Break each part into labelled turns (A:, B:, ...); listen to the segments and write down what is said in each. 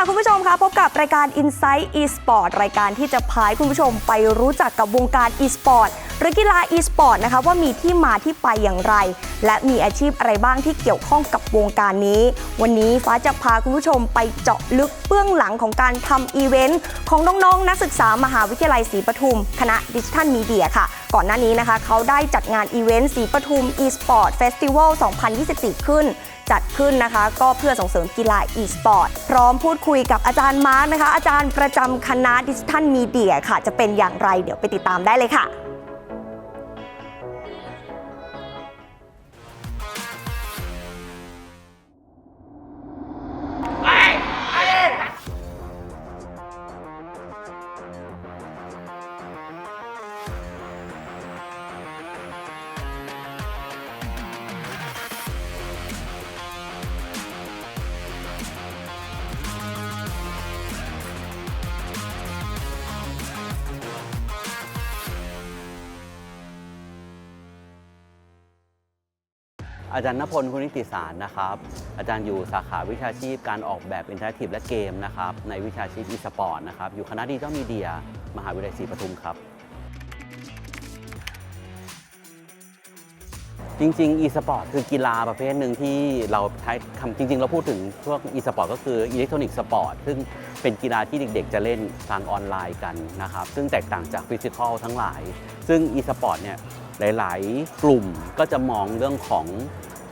A: ค่ะ คุณผู้ชมคะพบกับรายการ Insight eSport รายการที่จะพาให้คุณผู้ชมไปรู้จักกับวงการ eSport หรือกีฬา eSport นะคะว่ามีที่มาที่ไปอย่างไร และมีอาชีพอะไรบ้างที่เกี่ยวข้องกับวงการนี้ วันนี้ฟ้าจะพาคุณผู้ชมไปเจาะลึกเบื้องหลังของการทำอีเวนต์ของน้องๆ นักศึกษามหาวิทยาลัยศรีปทุม คณะดิจิทัลมีเดียค่ะ ก่อนหน้านี้นะคะ เขาได้จัดงานอีเวนต์สีปทุม eSport Festival 2024 ขึ้น จัดขึ้นนะคะ ก็เพื่อส่งเสริมกีฬา e-sport พร้อมพูดคุยกับอาจารย์มาร์กนะคะ อาจารย์ประจำคณะดิจิทัลมีเดียค่ะ จะเป็นอย่างไรเดี๋ยวไปติดตามได้เลยค่ะ
B: อาจารย์ณพลคุณนิติสารนะครับ อาจารย์อยู่สาขาวิชาชีพการออกแบบอินเทอร์แอคทีฟและเกมนะครับ ในวิชาชีพอีสปอร์ตนะครับ อยู่คณะดิจิทัลมีเดีย มหาวิทยาลัยศรีปทุมครับ จริงๆ e-sport คือกีฬาประเภทหนึ่งที่เราใช้คำจริง ๆ เราพูดถึงพวก e-sport ก็คืออิเล็กทรอนิกส์สปอร์ตซึ่งเป็นกีฬาที่เด็กๆ จะเล่นทางออนไลน์กันนะครับ ซึ่งแตกต่างจากฟิสิกอลทั้งหลาย ซึ่ง e-sport เนี่ยหลาย ๆ กลุ่มก็จะมองเรื่องของ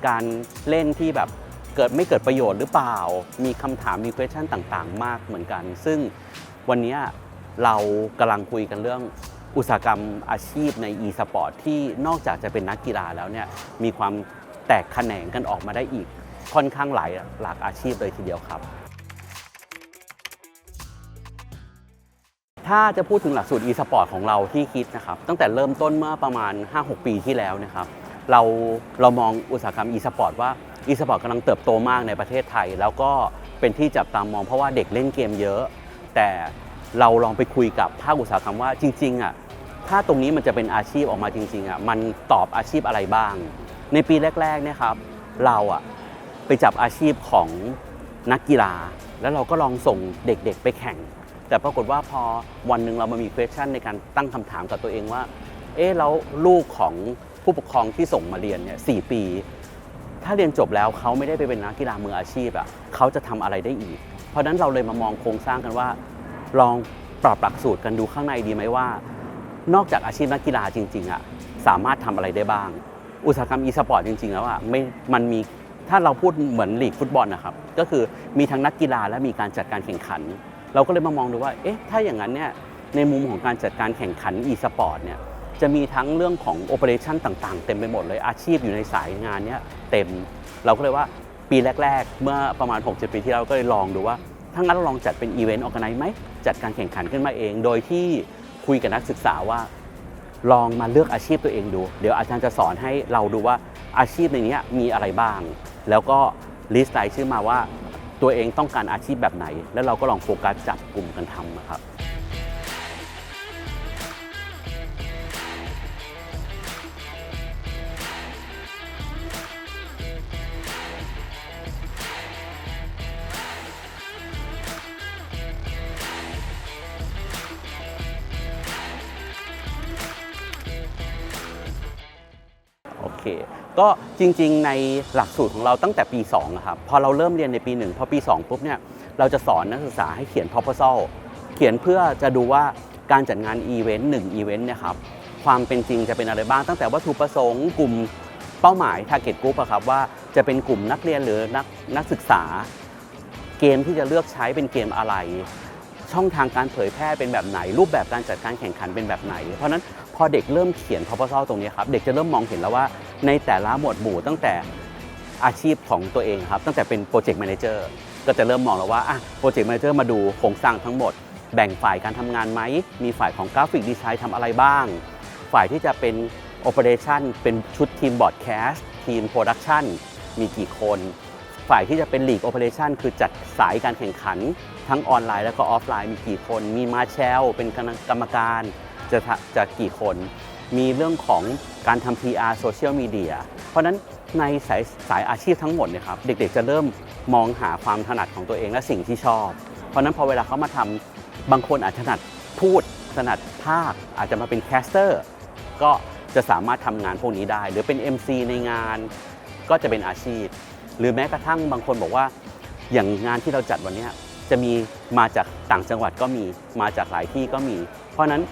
B: การเล่นที่แบบเกิดไม่เกิดประโยชน์หรือเปล่า มีคำถามมี question ต่างๆ มากเหมือนกัน ซึ่งวันนี้เรากำลังคุยกันเรื่องอุตสาหกรรมอาชีพใน e-sport ที่นอกจากจะเป็นนักกีฬาแล้วเนี่ยมีความแตกแขนงกันออกมาได้อีกค่อนข้างหลายหลากอาชีพเลยทีเดียวครับ ถ้าจะพูดถึงหลักสูตร e-sport ของเราที่คิดนะครับ ตั้งแต่เริ่มต้นเมื่อประมาณ 5-6 ปีที่แล้วนะครับ เราเรามองอุตสาหกรรม e-sport ว่า e-sport กำลังเติบโตมากในประเทศไทย แล้วก็เป็นที่จับตามองเพราะว่าเด็กเล่นเกมเยอะ แต่เราลองไปคุยกับภาคอุตสาหกรรมว่าจริงๆอะถ้าตรงนี้มันจะเป็นอาชีพออกมาจริงๆอะมันตอบอาชีพอะไรบ้าง ในปีแรกๆเนี่ยครับเราอะไปจับอาชีพของนักกีฬา แล้วเราก็ลองส่งเด็กๆไปแข่ง แต่ปรากฏว่าพอวันหนึ่งเรามามี question ในการตั้งคำถามกับตัวเองว่า เอ๊ะแล้วลูกของ ผู้ปกครองที่ส่งมาเรียนเนี่ยสปี ถ้าเรียนจบแล้วเขาไม่ได้ไปเป็นนักกีฬามืออาชีพอะเขาจะทำอะไรได้อีก เพราะฉะนั้นเราเลยมามองโครงสร้างกันว่า ลองปรับหลักสูตรกันดูข้างในดีไหมว่า นอกจากอาชีพนักกีฬาจริงๆอะสามารถทำอะไรได้บ้าง อุตสาหกรรมอีสปอร์ตจริง ๆ แล้วอะไม่มันมีถ้าเราพูดเหมือนลีกฟุตบอลนะครับก็คือมีทั้งนักกีฬาและมีการจัดการแข่งขัน เราก็เลยมามองดูว่าเอ๊ะถ้าอย่างนั้นเนี่ยในมุมของการจัดการแข่งขัน e-sport เนี่ย จะมีทั้งเรื่องของโอเปอเรชันต่างๆ เต็มไปหมดเลยอาชีพอยู่ในสายงานเนี้ยเต็ม เราก็เลยว่าปีแรก ๆ เมื่อประมาณ6-7ปีที่แล้วก็เลยลองดูว่าถ้างั้นเราลองจัดเป็นอีเวนต์ออกไนไหมจัดการแข่งขันขึ้นมาเอง โดยที่คุยกับนักศึกษาว่า ลองมาเลือกอาชีพตัวเองดู เดี๋ยวอาจารย์จะสอนให้เราดูว่าอาชีพในนี้มีอะไรบ้าง แล้วก็ลิสต์รายชื่อมาว่าตัวเองต้องการอาชีพแบบไหน แล้วเราก็ลองโฟกัสจับกลุ่มกันทำนะครับ ก็จริงๆ ในหลักสูตรของเราตั้งแต่ปี2อะครับพอเราเริ่มเรียนในปี 1 พอปี 2 ปุ๊บเนี่ยเราจะสอนนักศึกษาให้เขียน proposal เขียนเพื่อจะดูว่าการจัดงานอีเวนต์หนึ่งอีเวนต์เนี่ยครับความเป็นจริงจะเป็นอะไรบ้างตั้งแต่วัตถุประสงค์กลุ่มเป้าหมาย target group อะครับว่าจะเป็นกลุ่มนักเรียนหรือนักนักศึกษา เกมที่จะเลือกใช้เป็นเกมอะไร ช่องทางการเผยแพร่เป็นแบบไหน รูปแบบการจัดการแข่งขันเป็นแบบไหน เพราะฉะนั้นพอเด็กเริ่มเขียน proposal ตรงนี้ครับเด็กจะเริ่มมองเห็นแล้วว่า ในแต่ละหมวดหมู่ตั้งแต่อาชีพของตัวเองครับ ตั้งแต่เป็นโปรเจกต์แมเนเจอร์ก็จะเริ่มมองแล้วว่าอะโปรเจกต์แมเนเจอร์มาดูโครงสร้างทั้งหมด แบ่งฝ่ายการทำงานไหม มีฝ่ายของกราฟิกดีไซน์ทำอะไรบ้าง ฝ่ายที่จะเป็นโอเปอเรชันเป็นชุดทีมบอร์ดแคสต์ทีมโปรดักชันมีกี่คน ฝ่ายที่จะเป็นลีกโอเปอเรชันคือจัดสายการแข่งขัน ทั้งออนไลน์แล้วก็ออฟไลน์มีกี่คน มีมาแชลเป็นกรรมการจะจะกี่คน มีเรื่องของการทำ PR โซเชียลมีเดียเพราะนั้นในสายสายอาชีพทั้งหมดเนี่ยครับเด็กๆจะเริ่มมองหาความถนัดของตัวเองและสิ่งที่ชอบ เพราะนั้นพอเวลาเขามาทำบางคนอาจถนัดพูดถนัดภาคอาจจะมาเป็นแคสเตอร์ก็จะสามารถทำงานพวกนี้ได้ หรือเป็น MC ในงานก็จะเป็นอาชีพ หรือแม้กระทั่งบางคนบอกว่า อย่างงานที่เราจัดวันนี้จะมีมาจากต่างจังหวัดก็มีมาจากหลายที่ก็มี เพราะฉะนั้น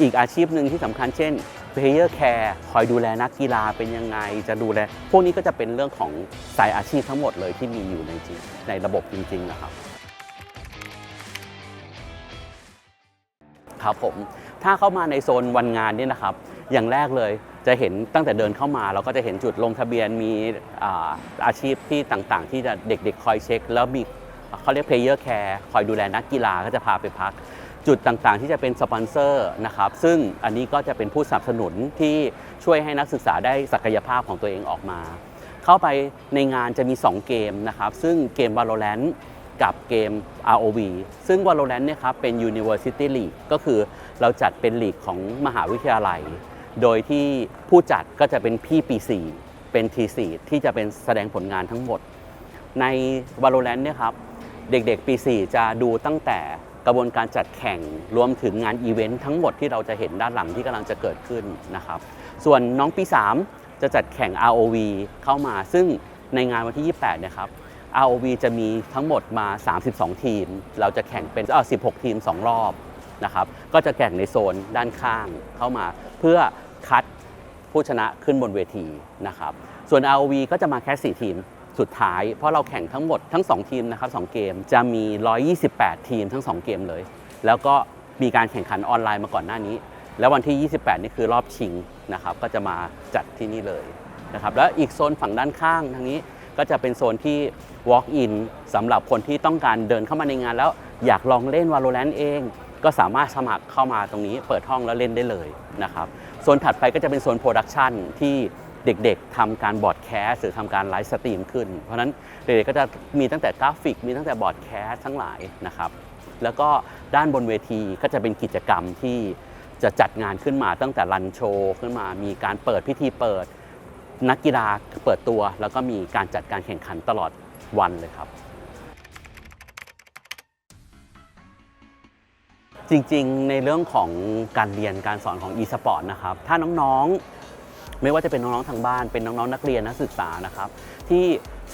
B: อีกอาชีพหนึ่งที่สำคัญเช่น player care คอยดูแลนักกีฬาเป็นยังไง จะดูแล พวกนี้ก็จะเป็นเรื่องของสายอาชีพทั้งหมดเลยที่มีอยู่ในจริงในระบบจริงๆนะครับ ครับผม ถ้าเข้ามาในโซนวันงานเนี่ยนะครับ อย่างแรกเลยจะเห็นตั้งแต่เดินเข้ามาเราก็จะเห็นจุดลงทะเบียนมีอาอาชีพที่ต่างๆ ที่จะเด็กๆ คอยเช็ค แล้วมีเขาเรียก player care คอยดูแลนักกีฬาก็จะพาไปพัก จุดต่างๆ ที่จะเป็นสปอนเซอร์นะครับ ซึ่งอันนี้ก็จะเป็นผู้สนับสนุนที่ช่วยให้นักศึกษาได้ศักยภาพของตัวเองออกมา เข้าไปในงานจะมี 2 เกมนะครับ ซึ่งเกม Valorant กับเกม ROV ซึ่ง Valorant เนี่ยครับเป็น University League ก็คือเราจัดเป็นลีกของมหาวิทยาลัย โดยที่ผู้จัดก็จะเป็นพี่ปี 4 เป็น T4 ที่จะเป็นแสดงผลงานทั้งหมด ใน Valorant เนี่ยครับเด็กๆปี 4 จะดูตั้งแต่ กระบวนการจัดแข่งรวมถึงงานอีเวนต์ทั้งหมดที่เราจะเห็นด้านหลังที่กำลังจะเกิดขึ้นนะครับ ส่วนน้องปี 3 จะจัดแข่ง ROV เข้ามา ซึ่งในงานวันที่ 28 นะครับ ROV จะมีทั้งหมดมา 32 ทีม เราจะแข่งเป็นอ่อ16 ทีม 2 รอบนะครับก็จะแข่งในโซนด้านข้างเข้ามา เพื่อคัดผู้ชนะขึ้นบนเวทีนะครับส่วน ROV ก็จะมาแค่ 4 ทีม สุดท้าย เพราะเราแข่งทั้งหมดทั้ง 2 ทีมนะครับ2เกมจะมี 128 ทีมทั้ง 2 เกมเลย แล้วก็มีการแข่งขันออนไลน์มาก่อนหน้านี้ แล้ววันที่ 28 นี่คือรอบชิงนะครับก็จะมาจัดที่นี่เลยนะครับแล้วอีกโซนฝั่งด้านข้างทางนี้ก็จะเป็นโซนที่ walk in สำหรับคนที่ต้องการเดินเข้ามาในงาน แล้วอยากลองเล่น Valorant เอง ก็สามารถสมัครเข้ามาตรงนี้ เปิดห้องแล้วเล่นได้เลยนะครับโซนถัดไปก็จะเป็นโซนโปรดักชันที่ เด็กๆทำการบอร์ดแคสหรือทำการไลฟ์สตรีมขึ้น เพราะฉะนั้นเด็กๆก็จะมีตั้งแต่กราฟิก มีตั้งแต่บอร์ดแคสทั้งหลายนะครับ แล้วก็ด้านบนเวทีก็จะเป็นกิจกรรมที่จะจัดงานขึ้นมาตั้งแต่รันโชว์ขึ้นมา มีการเปิดพิธีเปิดนักกีฬาเปิดตัว แล้วก็มีการจัดการแข่งขันตลอดวันเลยครับ จริงๆ ในเรื่องของการเรียนการสอนของ e-sport นะครับ ถ้าน้องๆ ไม่ว่าจะเป็นน้องๆทางบ้านเป็นน้องๆนักเรียนนักศึกษานะครับ ที่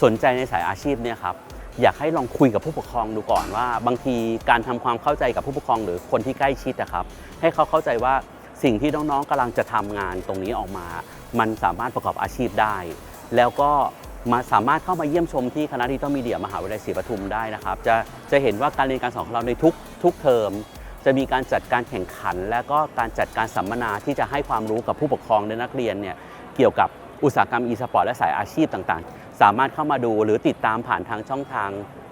B: สนใจในสายอาชีพเนี่ยครับอยากให้ลองคุยกับผู้ปกครองดูก่อนว่า บางทีการทำความเข้าใจกับผู้ปกครองหรือคนที่ใกล้ชิดนะครับ ให้เขาเข้าใจว่าสิ่งที่น้องๆกำลังจะทำงานตรงนี้ออกมา มันสามารถประกอบอาชีพได้ แล้วก็มาสามารถเข้ามาเยี่ยมชมที่คณะดิจิตอลมีเดียมหาวิทยาลัยศรีปทุมได้นะครับ จะจะเห็นว่าการเรียนการสอนของเราในทุกทุกเทอม จะมีการจัดการแข่งขัน และก็การจัดการสัมมนาที่จะให้ความรู้กับผู้ปกครองและนักเรียนเนี่ยเกี่ยวกับอุตสาหกรรม e-sport และสายอาชีพต่างๆ สามารถเข้ามาดูหรือติดตามผ่านทางช่องทาง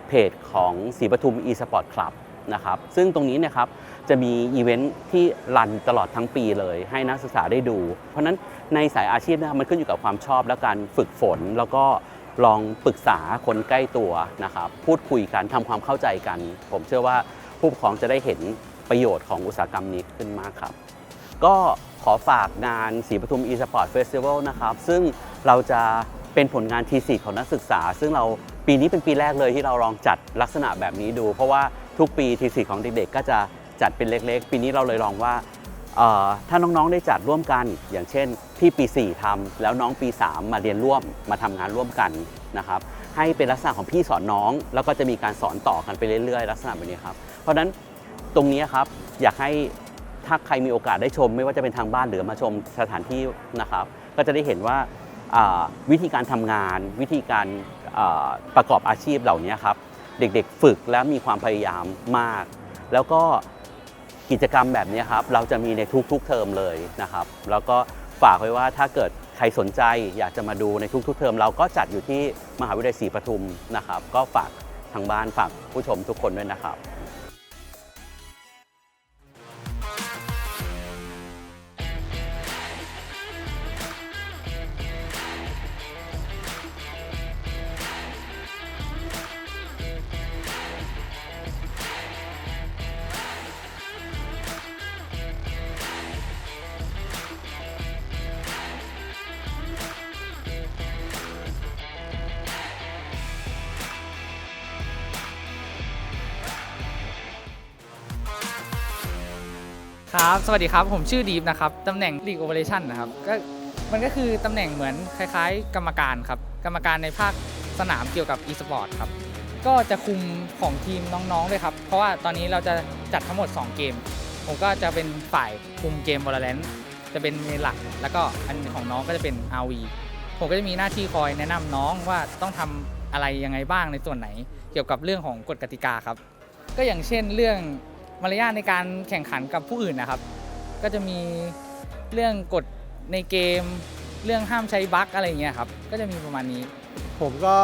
B: เพจของศรีปทุม e-sport club นะครับซึ่งตรงนี้นะครับจะมีอีเวนท์ที่รันตลอดทั้งปีเลย ให้นักศึกษาได้ดู เพราะฉะนั้นในสายอาชีพนะครับมันขึ้นอยู่กับความชอบและการฝึกฝน แล้วก็ลองปรึกษาคนใกล้ตัวนะครับพูดคุยกันทำความเข้าใจกัน ผมเชื่อว่าผู้ปกครองจะได้เห็น ประโยชน์ของอุตสาหกรรมนี้ขึ้นมากครับ ก็ขอฝากงานสีปทุม e-sport festival นะครับ ซึ่งเราจะเป็นผลงานทีสีของนักศึกษา ซึ่งเราปีนี้เป็นปีแรกเลยที่เราลองจัดลักษณะแบบนี้ดู เพราะว่าทุกปีทีสีของเด็กๆ ก็จะจัดเป็นเล็ก ๆ ปีนี้เราเลยลองว่าถ้าน้องๆได้จัดร่วมกัน อย่างเช่นพี่ปี 4ทำแล้วน้องปี 3 มาเรียนร่วมมาทำงานร่วมกันนะครับให้เป็นลักษณะของพี่สอนน้อง แล้วก็จะมีการสอนต่อกันไปเรื่อยๆ ลักษณะแบบนี้ครับ เพราะฉะนั้น ตรงนี้ครับอยากให้ถ้าใครมีโอกาสได้ชม ไม่ว่าจะเป็นทางบ้านหรือมาชมสถานที่นะครับ ก็จะได้เห็นว่าวิธีการทำงาน วิธีการประกอบอาชีพเหล่านี้ครับ เด็กๆฝึกและมีความพยายามมาก แล้วก็กิจกรรมแบบนี้ครับ เราจะมีในทุกๆเทอมเลยนะครับ แล้วก็ฝากไว้ว่าถ้าเกิดใครสนใจอยากจะมาดูในทุกๆเทอม เราก็จัดอยู่ที่มหาวิทยาลัยศรีปทุมนะครับ ก็ฝากทางบ้านฝากผู้ชมทุกคนด้วยนะครับ
C: สวัสดีครับ ผมชื่อดีฟนะครับตำแหน่ง League Operation นะครับก็มันก็คือตำแหน่งเหมือนคล้ายๆ กรรมการครับ กรรมการในภาคสนามเกี่ยวกับ e-sport ครับ ก็จะคุมของทีมน้องๆด้วยครับ เพราะว่าตอนนี้เราจะจัดทั้งหมด 2 เกม ผมก็จะเป็นฝ่ายคุมเกม Valorant จะเป็นเมนหลัก แล้วก็อันของน้องก็จะเป็น RV ผมก็จะมีหน้าที่คอยแนะนำน้องว่าต้องทำอะไรยังไงบ้างในส่วนไหน เกี่ยวกับเรื่องของกฎกติกาครับ ก็อย่างเช่นเรื่อง มารยาทในการแข่งขันกับผู้อื่นนะครับ ก็จะมีเรื่องกฎในเกม เรื่องห้ามใช้บั๊กอะไรอย่างเงี้ยครับ ก็จะมีประมาณนี้
D: ผมก็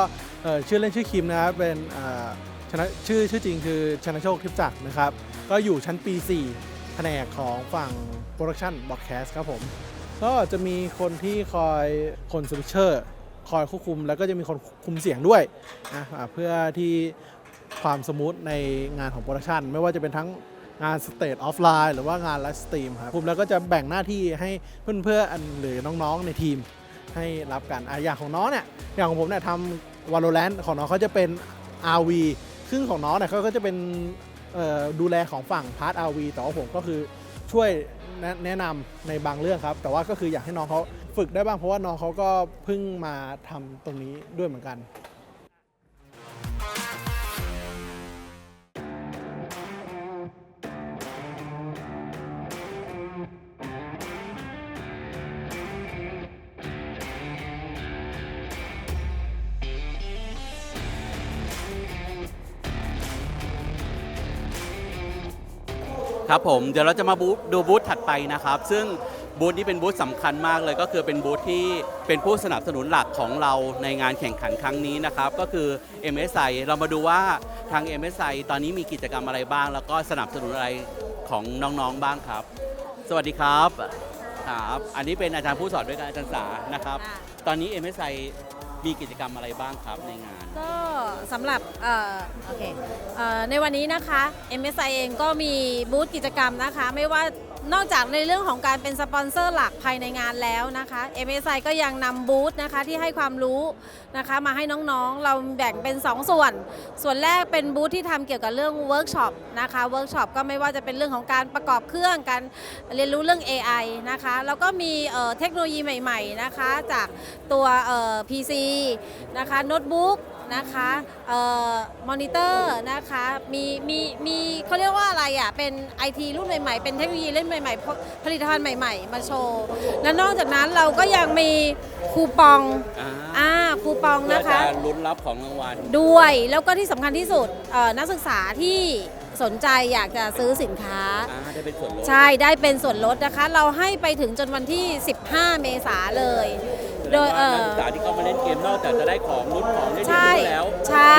D: เอ่อชื่อเล่นชื่อคิมนะครับเป็นอ่าชนะชื่อชื่อจริงคือชนะโชคทิพย์จักรนะครับ ก็อยู่ชั้นปี 4 แผนกของฝั่งโปรดักชันบ o อ c แคสครับผม ก็จะมีคนที่คอยคนสวิเชอร์ คอยควบคุม แล้วก็จะมีคนคุมเสียงด้วยนะอ่าเพื่อที่ ความสมูทในงานของโปรดักชันไม่ว่าจะเป็นทั้งงานสเตจออฟไลน์หรือว่างานไลฟ์สตรีมครับผมแล้วก็จะแบ่งหน้าที่ให้เพื่อนๆหรือน้องๆในทีมให้รับกันออย่างของน้องเนี่ยอย่างของผมเนี่ยทำ Valorant ของน้องเขาจะเป็น RV ซึ่งของน้องเนี่ยเขาก็จะเป็นดูแลของฝั่งพาร์ท RV แต่ว่าผมก็คือช่วยแนะแนะนำในบางเรื่องครับ แต่ว่าก็คืออยากให้น้องเขาฝึกได้บ้างเพราะว่าน้องเขาก็เพิ่งมาทำตรงนี้ด้วยเหมือนกัน
B: ครับผมเดี๋ยวเราจะมาบูธดูบูธถัดไปนะครับ ซึ่งบูธนี้เป็นบูธสำคัญมากเลยก็คือเป็นบูธที่เป็นผู้สนับสนุนหลักของเราในงานแข่งขันครั้งนี้นะครับ ก็คือ MSI เรามาดูว่าทาง MSI ตอนนี้มีกิจกรรมอะไรบ้าง แล้วก็สนับสนุนอะไรของน้องๆบ้างครับ สวัสดีครับครับ อันนี้เป็นอาจารย์ผู้สอนด้วยกันอาจารย์สานะครับ
E: ค่ะ
B: ตอนนี้ MSI มีกิจกรรมอะไรบ้างครับในงาน
E: ก็สำหรับเอ่อโอเคเอ่อในวันนี้นะคะ MSI เองก็มีบูธกิจกรรมนะคะ ไม่ว่า นอกจากในเรื่องของการเป็นสปอนเซอร์หลักภายในงานแล้วนะคะ MSI ก็ยังนำบูธนะคะที่ให้ความรู้นะคะมาให้น้องๆ เราแบ่งเป็น 2 ส่วน ส่วนแรกเป็นบูธที่ทำเกี่ยวกับเรื่องเวิร์กช็อปนะคะเวิร์กช็อปก็ไม่ว่าจะเป็นเรื่องของการประกอบเครื่องการเรียนรู้เรื่อง AI นะคะแล้วก็มีเเทคโนโลยีใหม่ๆนะคะจากตัวเอ่อ PC นะคะโน้ตบุ๊ก นะคะเอ่อมอนิเตอร์นะคะมีมีมีเขาเรียกว่าอะไรอะเป็น IT รุ่นใหม่ๆ เป็นเทคโนโลยีเล่นใหม่ๆ ผลิตภัณฑ์ใหม่ๆ มาโชว์และนอกจากนั้นเราก็ยังมีคูปอง
B: อ่า
E: อ่าคูปอง
B: เพื่อ
E: นะคะ
B: จะลุ้นรับของรางวัล
E: ด้วยแล้วก็ที่สำคัญที่สุดเอ่อนักศึกษาที่สนใจอยากจะซื้อสินค้า
B: อ่า ได้เป็นส่วนลด
E: ใช่ได้เป็นส่วนลดนะคะ เราให้ไปถึงจนวันที่ 15 เมษาเลย โดยเอ
B: นัก
E: อ
B: ศึกษาที่เข้ามาเล่นเกมนอกจากจะได้ของลุ้นของได้เรียน
E: ใช่
B: รู้แล้ว
E: ใช่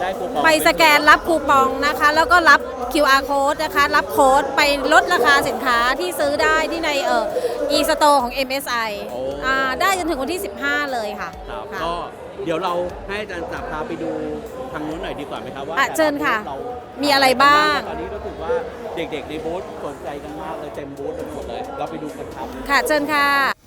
B: ได้คูปอง
E: ไปสแกนรับคูปองนะคะ แล้วก็รับ QR code นะคะ รับโค้ดไปลดราคาสินค้าที่ซื้อได้ที่ในเอ่อ e-store ของ MSI
B: โอ้
E: อ่าได้จนถึงวันที่ 15 เลยค่ะ
B: ครับ
E: ค่ะ
B: ก็เดี๋ยวเราให้อาจารย์จับพาไปดูทางนู้นหน่อยดีกว่าไหมครับว่า
E: อะ
B: แต่ละ
E: เชิญค่ะ
B: บูธเรา
E: มีอะไรบ้าง
B: ตอนนี้รู้สึกว่าเด็กๆในบูธสนใจกันมากเลยเต็มบูธไปหมดเลย เราไปดูกันครับ
E: ค่ะเชิญค่ะ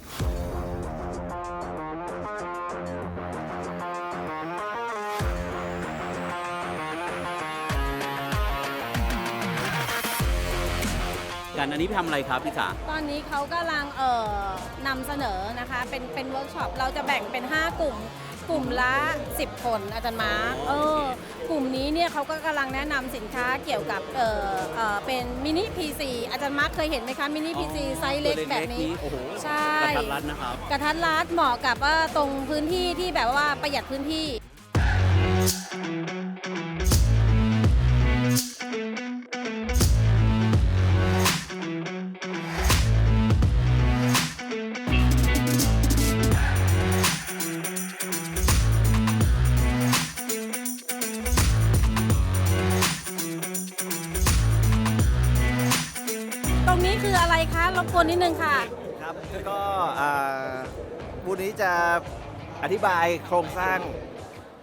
B: กัน อันนี้ทำอะไรครับพี่สา
E: ตอนนี้เขากำลังเอ่อนำเสนอนะคะ เป็นเป็นเวิร์กช็อปเราจะแบ่งเป็น 5 กลุ่ม กลุ่มละ 10 คนอาจารย์มาร์คเออกลุ่มนี้เนี่ยเขาก็กำลังแนะนำสินค้าเกี่ยวกับเอ่อเอ่อเป็นมินิพีซีอาจารย์มาร์คเคยเห็นไหมคะมินิพีซีไซส์เล็กแบบนี้
B: โอ้โห
E: ใช่
B: กระทัดรัดนะครับ
E: กระทัดรัดเหมาะกับว่าตรงพื้นที่ที่แบบว่าประหยัดพื้นที่ คนนิดนึงค่ะ
F: ครับก็อ่าบูธนี้จะอธิบายโครงสร้าง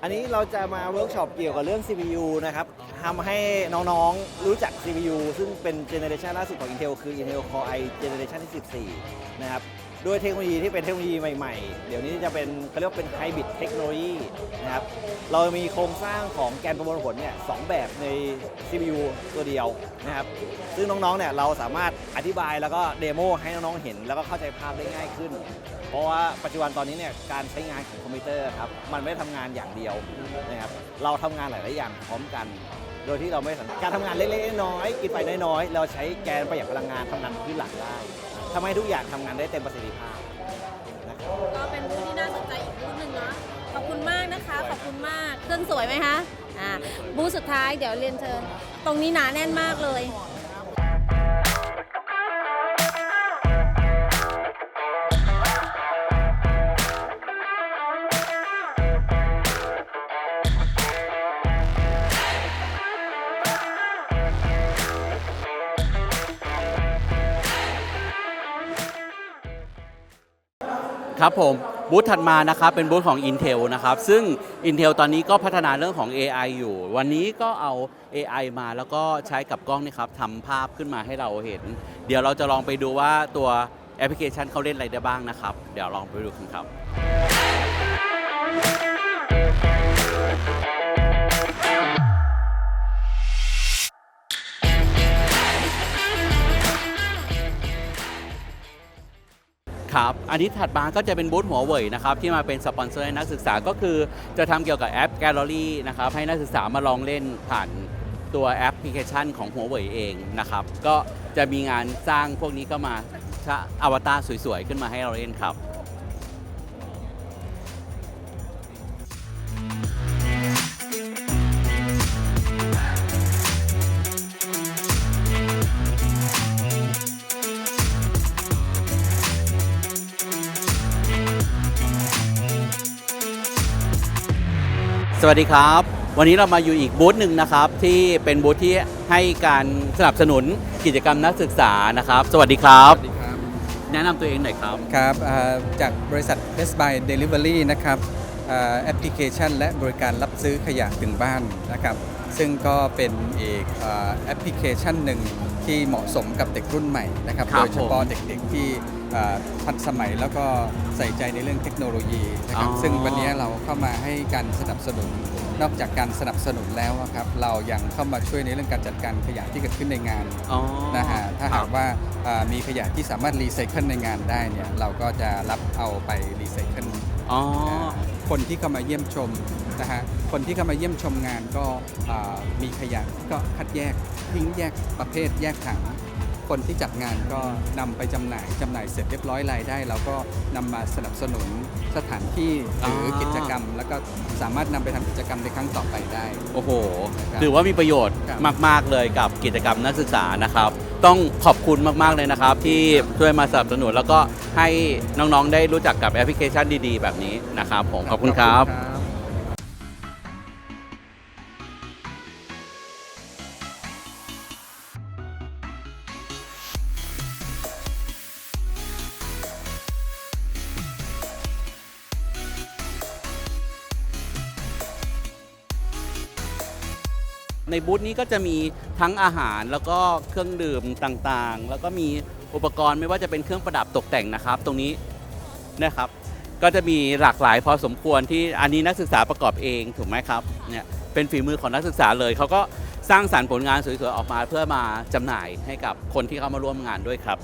F: อันนี้เราจะมาเวิร์กช็อปเกี่ยวกับเรื่อง CPU นะครับทำให้น้องๆรู้จัก CPU ซึ่งเป็นเจเนอเรชันล่าสุดของ Intel คือ Intel Core i เจเนอเรชันที่ 14 นะครับ ด้วยเทคโนโลยีที่เป็นเทคโนโลยีใหม่ๆ เดี๋ยวนี้จะเป็นเขาเรียกว่าเป็นไฮบริดเทคโนโลยีนะครับ เรามีโครงสร้างของแกนประมวลผลเนี่ยสองแบบใน CPU ตัวเดียวนะครับ ซึ่งน้องๆเนี่ยเราสามารถอธิบายแล้วก็เดโมให้น้องๆเห็น แล้วก็เข้าใจภาพได้ง่ายขึ้น เพราะว่าปัจจุบันตอนนี้เนี่ยการใช้งานของคอมพิวเตอร์ครับมันไม่ได้ทำงานอย่างเดียวนะครับเราทำงานหลายๆอย่างพร้อมกันโดยที่เราไม่สังการทำงานเล็กๆน้อยๆกินไปน้อยๆ เราใช้แกนประหยัดพลังงานทำงานพื้นหลักได้ ทำให้ทุกอย่างทำงานได้เต็มประสิทธิภาพนะครับ
E: ก็เป็นบูธที่น่าสนใจอีกบูธหนึ่งเนาะขอบคุณมากนะคะ ขอบคุณมาก เครื่องสวยไหมคะอ่าบูธสุดท้ายเดี๋ยวเรียนเชิญ ตรงนี้หนาแน่นมากเลย
B: ครับผมบูธถัดมานะครับเป็นบูธของ Intel นะครับ ซึ่ง Intel ตอนนี้ก็พัฒนาเรื่องของ AI อยู่ วันนี้ก็เอา AI มาแล้วก็ใช้กับกล้องนี่ครับทำภาพขึ้นมาให้เราเห็น เดี๋ยวเราจะลองไปดูว่าตัวแอปพลิเคชันเขาเล่นอะไรได้บ้างนะครับ เดี๋ยวลองไปดูกันครับ ครับ อันนี้ถัดมาก็จะเป็นบูธหัวเว่ยนะครับที่มาเป็นสปอนเซอร์ให้นักศึกษาก็คือจะทำเกี่ยวกับแอปแกลเลอรี่นะครับให้นักศึกษามาลองเล่นผ่านตัวแอปพลิเคชันของหัวเว่ยเองนะครับก็จะมีงานสร้างพวกนี้ก็มาชะอวตารสวยๆ ขึ้นมาให้เราเล่นครับ สวัสดีครับ วันนี้เรามาอยู่อีกบูธหนึ่งนะครับ ที่เป็นบูธที่ให้การสนับสนุนกิจกรรมนักศึกษานะครับ สวัสดีครับ
G: สวัสดีครับ
B: แนะนำตัวเองหน่อยครับ
G: ครับอ่าจากบริษัท Best Buy Delivery นะครับอ่าแอปพลิเคชัน และบริการรับซื้อขยะถึงบ้านนะครับ ซึ่งก็เป็นอีกอ่าแอปพลิเคชันหนึ่ง ที่เหมาะสมกับเด็กรุ่นใหม่นะครับ
B: ครับ
G: โดยเฉพาะเด็กๆที่อ่าทันสมัยแล้วก็ใส่ใจในเรื่องเทคโนโลยีนะครับ
B: อ๋อ
G: ซึ่งวันนี้เราเข้ามาให้การสนับสนุน นอกจากการสนับสนุนแล้วอะครับเรายังเข้ามาช่วยในเรื่องการจัดการขยะที่เกิดขึ้นในงาน
B: อ๋อ
G: นะฮะถ้า
B: ค
G: หา
B: รั
G: ก
B: บ
G: ว่าอ่ามีขยะที่สามารถรีไซเคิลในงานได้เนี่ยเราก็จะรับเอาไปรีไซเคิล
B: อ๋อ
G: คนที่เข้ามาเยี่ยมชมนะฮะคนที่เข้ามาเยี่ยมชมงานก็มีขยะก็คัดแยกทิ้งแยกประเภทแยกถังคนที่จัดงานก็นำไปจำหน่ายจำหน่ายเสร็จเรียบร้อยรายได้เราก็นำมาสนับสนุนสถานที่หรือกิจกรรม แล้วก็สามารถนำไปทำกิจกรรมในครั้งต่อไปได้
B: โอ้โห
G: ครับ
B: ถือว่ามีประโยชน์มาก ๆ เลยกับกิจกรรมนักศึกษานะครับ ต้องขอบคุณมาก ๆ เลยนะครับ ที่ช่วยมาสนับสนุนแล้วก็ให้น้อง ๆ ได้รู้จักกับแอปพลิเคชันดี ๆ แบบนี้นะครับผมขอบคุณครับ ในบูธนี้ก็จะมีทั้งอาหารแล้วก็เครื่องดื่มต่างๆ แล้วก็มีอุปกรณ์ไม่ว่าจะเป็นเครื่องประดับตกแต่งนะครับ ตรงนี้นะครับ ก็จะมีหลากหลายพอสมควรที่อันนี้นักศึกษาประกอบเองถูกไหมครับเนี่ยเป็นฝีมือของนักศึกษาเลยเขาก็สร้างสรรค์ผลงานสวยๆออกมาเพื่อมาจำหน่ายให้กับคนที่เข้ามาร่วมงานด้วยครับ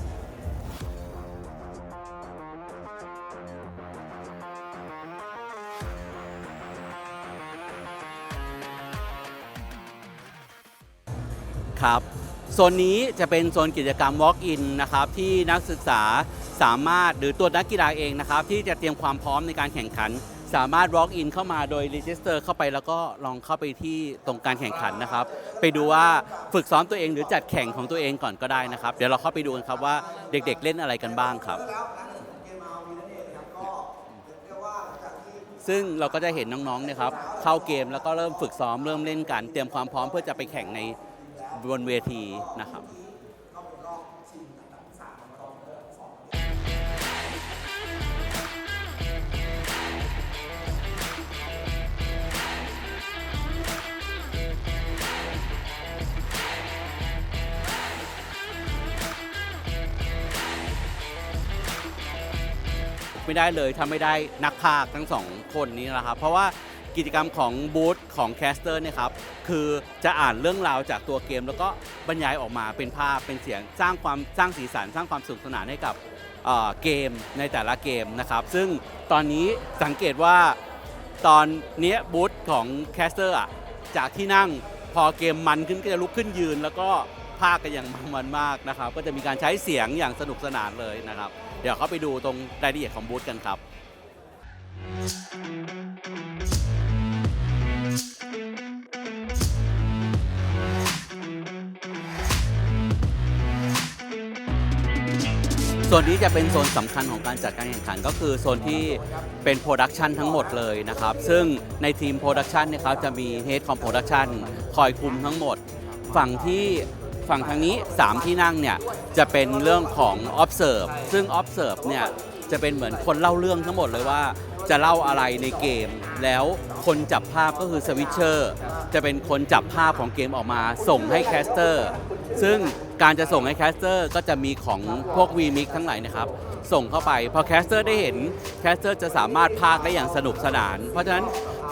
B: ครับโซนนี้จะเป็นโซนกิจกรรม Walk-in นะครับที่นักศึกษาสามารถหรือตัวนักกีฬาเองนะครับที่จะเตรียมความพร้อมในการแข่งขัน สามารถ Walk-in เข้ามาโดย Register เข้าไปแล้วก็ลองเข้าไปที่ตรงการแข่งขันนะครับ ไปดูว่าฝึกซ้อมตัวเองหรือจัดแข่งของตัวเองก่อนก็ได้นะครับ เดี๋ยวเราเข้าไปดูกันครับว่าเด็กๆเล่นอะไรกันบ้างครับ ซึ่งเราก็จะเห็นน้องๆเนี่ยครับเข้าเกมแล้วก็เริ่มฝึกซ้อมเริ่มเล่นกันเตรียมความพร้อมเพื่อจะไปแข่งใน บนเวทีนะครับไม่ได้เลยถ้าไม่ได้นักพากย์ทั้งสองคนนี้นะครับเพราะว่า กิจกรรมของบูธของแคสเตอร์เนี่ยครับคือจะอ่านเรื่องราวจากตัวเกม แล้วก็บรรยายออกมาเป็นภาพเป็นเสียงสร้างความสร้างสีสันสร้างความสนุกสนานให้กับเอ่อเกมในแต่ละเกมนะครับ ซึ่งตอนนี้สังเกตว่าตอนเนี้ยบูธของแคสเตอร์อะจากที่นั่งพอเกมมันขึ้นก็จะลุกขึ้นยืน แล้วก็ภาคกันอย่างมันมากนะครับ ก็จะมีการใช้เสียงอย่างสนุกสนานเลยนะครับ เดี๋ยวเข้าไปดูตรงรายละเอียดของบูธกันครับ โซนนี้จะเป็นโซนสำคัญของการจัดการแข่งขันก็คือโซนที่เป็นโปรดักชันทั้งหมดเลยนะครับ ซึ่งในทีมโปรดักชันเนี่ยครับจะมีเฮดของโปรดักชันคอยคุมทั้งหมด ฝั่งที่ฝั่งทางนี้ 3 ที่นั่งเนี่ยจะเป็นเรื่องของ observe ซึ่ง observe เนี่ยจะเป็นเหมือนคนเล่าเรื่องทั้งหมดเลยว่าจะเล่าอะไรในเกม แล้วคนจับภาพก็คือสวิตเชอร์จะเป็นคนจับภาพของเกมออกมา ส่งให้แคสเตอร์ ซึ่งการจะส่งให้แคสเตอร์ก็จะมีของพวก VMix ทั้งหลายนะครับ ส่งเข้าไป พอแคสเตอร์ได้เห็นแคสเตอร์จะสามารถพากได้อย่างสนุกสนาน เพราะฉะนั้น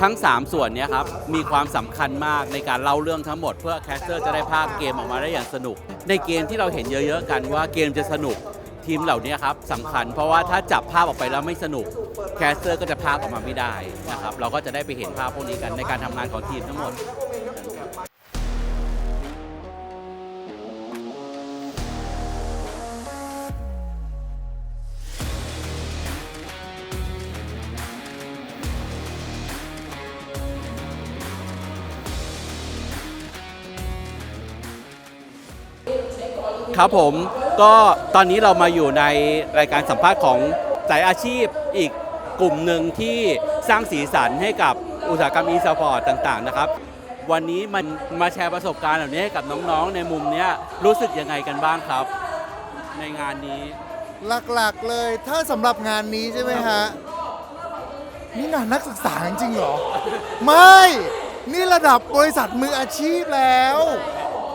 B: ทั้ง 3 ส่วนนี้ครับ มีความสำคัญมากในการเล่าเรื่องทั้งหมด เพื่อแคสเตอร์จะได้พากเกมออกมาได้อย่างสนุก ในเกมที่เราเห็นเยอะๆกันว่าเกมจะสนุกทีมเหล่านี้ครับสำคัญ เพราะว่าถ้าจับภาพออกไปแล้วไม่สนุกแคสเตอร์ก็จะพากออกมาไม่ได้นะครับเราก็จะได้ไปเห็นภาพพวกนี้กันในการทำงานของทีมทั้งหมด ครับผมก็ตอนนี้เรามาอยู่ในรายการสัมภาษณ์ของสายอาชีพอีกกลุ่มหนึ่งที่สร้างสีสันให้กับอุตสาหกรรมอีสปอร์ตต่างๆนะครับ วันนี้มันมาแชร์ประสบการณ์เหล่านี้ให้กับน้องๆในมุมเนี้ยรู้สึกยังไงกันบ้างครับ ในงานนี้
H: หลักๆเลยถ้าสำหรับงานนี้ใช่ไหมฮะ นี่งานนักศึกษาจริงๆเหรอ ไม่ นี่ระดับบริษัทมืออาชีพแล้ว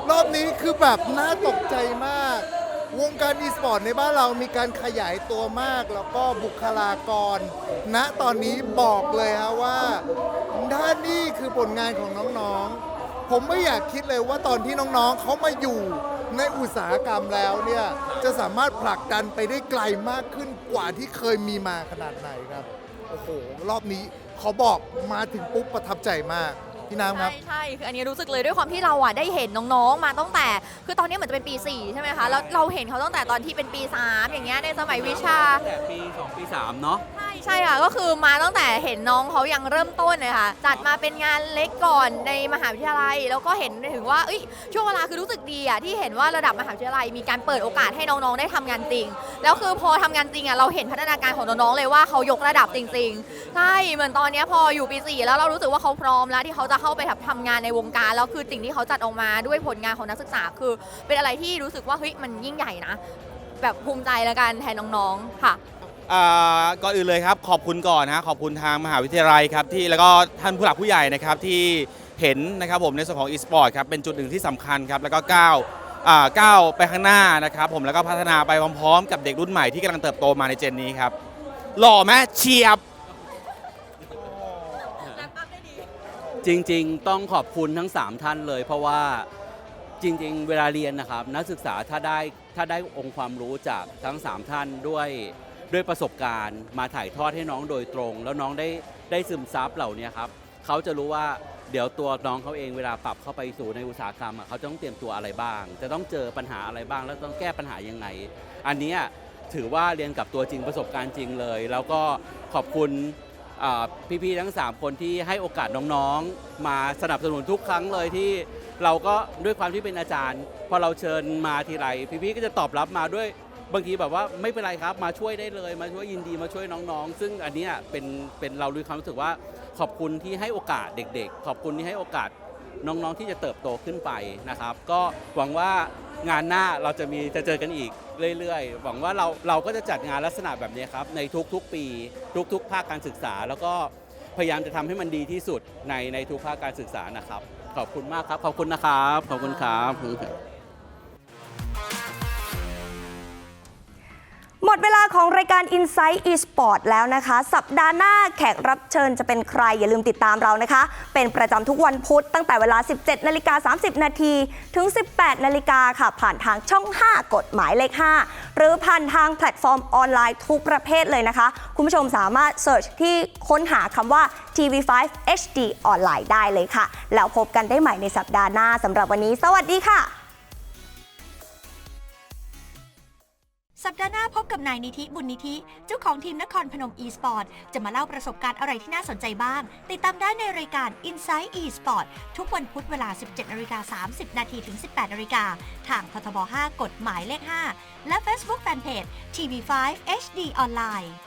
H: รอบนี้คือแบบน่าตกใจมาก วงการอีสปอร์ตในบ้านเรามีการขยายตัวมาก แล้วก็บุคลากรณตอนนี้บอกเลยฮะว่าด้านนี่คือผลงานของน้องๆ ผมไม่อยากคิดเลยว่าตอนที่น้องๆเขามาอยู่ในอุตสาหกรรมแล้วเนี่ย จะสามารถผลักดันไปได้ไกลมากขึ้นกว่าที่เคยมีมาขนาดไหนครับ โอ้โห รอบนี้ขอบอกมาถึงปุ๊บประทับใจมาก พี่น้ำครับ
I: ใช่ใช่คืออันนี้รู้สึกเลยด้วยความที่เราอะได้เห็นน้องๆ มาตั้งแต่ คือตอนนี้เหมือนจะเป็นปี 4 ใช่ไหมคะ แล้วเราเห็นเขาตั้งแต่ตอนที่เป็นปี 3 อย่างเงี้ยในสมัยวิชา
B: ตั้งแต่ปี 2 ปี 3 เนาะ
I: ใช่ค่ะ ก็คือมาตั้งแต่เห็นน้องเขายังเริ่มต้นเลยค่ะ จัดมาเป็นงานเล็กก่อนในมหาวิทยาลัย แล้วก็เห็นถึงว่าเอ้ยช่วงเวลาคือรู้สึกดีอะที่เห็นว่าระดับมหาวิทยาลัยมีการเปิดโอกาสให้น้องๆได้ทำงานจริง แล้วคือพอทำงานจริงอะเราเห็นพัฒนาการของน้องๆเลยว่าเขายกระดับจริงๆใช่เหมือนตอนเนี้ยพออยู่ปี4แล้วเรารู้สึกว่าเขาพร้อมแล้วที่เขาจะเข้าไปทำงานในวงการแล้วคือสิ่งที่เขาจัดออกมาด้วยผลงานของนักศึกษาคือ เป็นอะไรที่รู้สึกว่าเฮ้ยมันยิ่งใหญ่นะ แบบภูมิใจแล้วกันแทนน้องๆค่ะ
J: อ่าก่อนอื่นเลยครับ ขอบคุณก่อนนะขอบคุณทางมหาวิทยาลัยครับที่แล้วก็ท่านผู้หลักผู้ใหญ่นะครับที่เห็นนะครับผมในส่วนของ e-sport ครับเป็นจุดหนึ่งที่สำคัญครับแล้วก็ก้าวอ่าก้าวไปข้างหน้านะครับผมแล้วก็พัฒนาไปพร้อมๆ กับเด็กรุ่นใหม่ที่กำลังเติบโตมาในเจนนี้ครับหล่อไหมเฉียบ
B: จริงๆ ต้องขอบคุณทั้ง 3 ท่านเลย เพราะว่าจริงๆ เวลาเรียนนะครับ นักศึกษาถ้าได้ถ้าได้องค์ความรู้จากทั้ง 3 ท่านด้วย ด้วยประสบการณ์มาถ่ายทอดให้น้องโดยตรง แล้วน้องได้ได้ซึมซับเหล่านี้ครับเขาจะรู้ว่าเดี๋ยวตัวน้องเขาเองเวลาปรับเข้าไปสู่ในอุตสาหกรรมอะเขาจะต้องเตรียมตัวอะไรบ้าง จะต้องเจอปัญหาอะไรบ้าง แล้วต้องแก้ปัญหายังไง อันนี้ถือว่าเรียนกับตัวจริงประสบการณ์จริงเลย แล้วก็ขอบคุณพี่ๆทั้ง 3 คนที่ให้โอกาสน้องๆ มาสนับสนุนทุกครั้งเลยที่เราก็ด้วยความที่เป็นอาจารย์ พอเราเชิญมาทีไรพี่ๆก็จะตอบรับมาด้วย บางทีแบบว่าไม่เป็นไรครับมาช่วยได้เลย มาช่วยยินดีมาช่วยน้องๆ ซึ่งอันเนี้ยเป็นเป็นเราด้วยความรู้สึกว่าขอบคุณที่ให้โอกาสเด็ก ๆ ขอบคุณที่ให้โอกาสน้องๆที่จะเติบโตขึ้นไปนะครับ ก็หวังว่างานหน้าเราจะมีจะเจอกันอีกเรื่อยๆ หวังว่าเราเราก็จะจัดงานลักษณะแบบนี้ครับในทุกๆปี ทุกๆ ภาคการศึกษา แล้วก็พยายามจะทำให้มันดีที่สุดในในทุกภาคการศึกษานะครับ ขอบคุณมากครับ ขอบคุณนะครับ ขอบคุณครับ
A: หมดเวลาของรายการ Insight eSport แล้วนะคะ สัปดาห์หน้าแขกรับเชิญจะเป็นใคร อย่าลืมติดตามเรานะคะ เป็นประจำทุกวันพุธตั้งแต่เวลา 17 นาฬิกา 30 นาทีถึง 18 นาฬิกาค่ะ ผ่านทางช่อง 5 กฎหมายเลข 5 หรือผ่านทางแพลตฟอร์มออนไลน์ทุกประเภทเลยนะคะ คุณผู้ชมสามารถเสิร์ชที่ค้นหาคำว่า TV5 HD ออนไลน์ได้เลยค่ะ แล้วพบกันได้ใหม่ในสัปดาห์หน้าสำหรับวันนี้ สวัสดีค่ะ
K: สัปดาห์หน้าพบกับนายนิธิบุญนิธิ เจ้าของทีมนครพนม e-sport จะมาเล่าประสบการณ์อะไรที่น่าสนใจบ้าง ติดตามได้ในรายการ Inside e-sport ทุกวันพุธเวลา 17นาฬิกา30 นาทีถึง 18นาฬิกาทางททบ 5 กฎหมายเลข 5 และ Facebook Fanpage TV5 HD ออนไลน์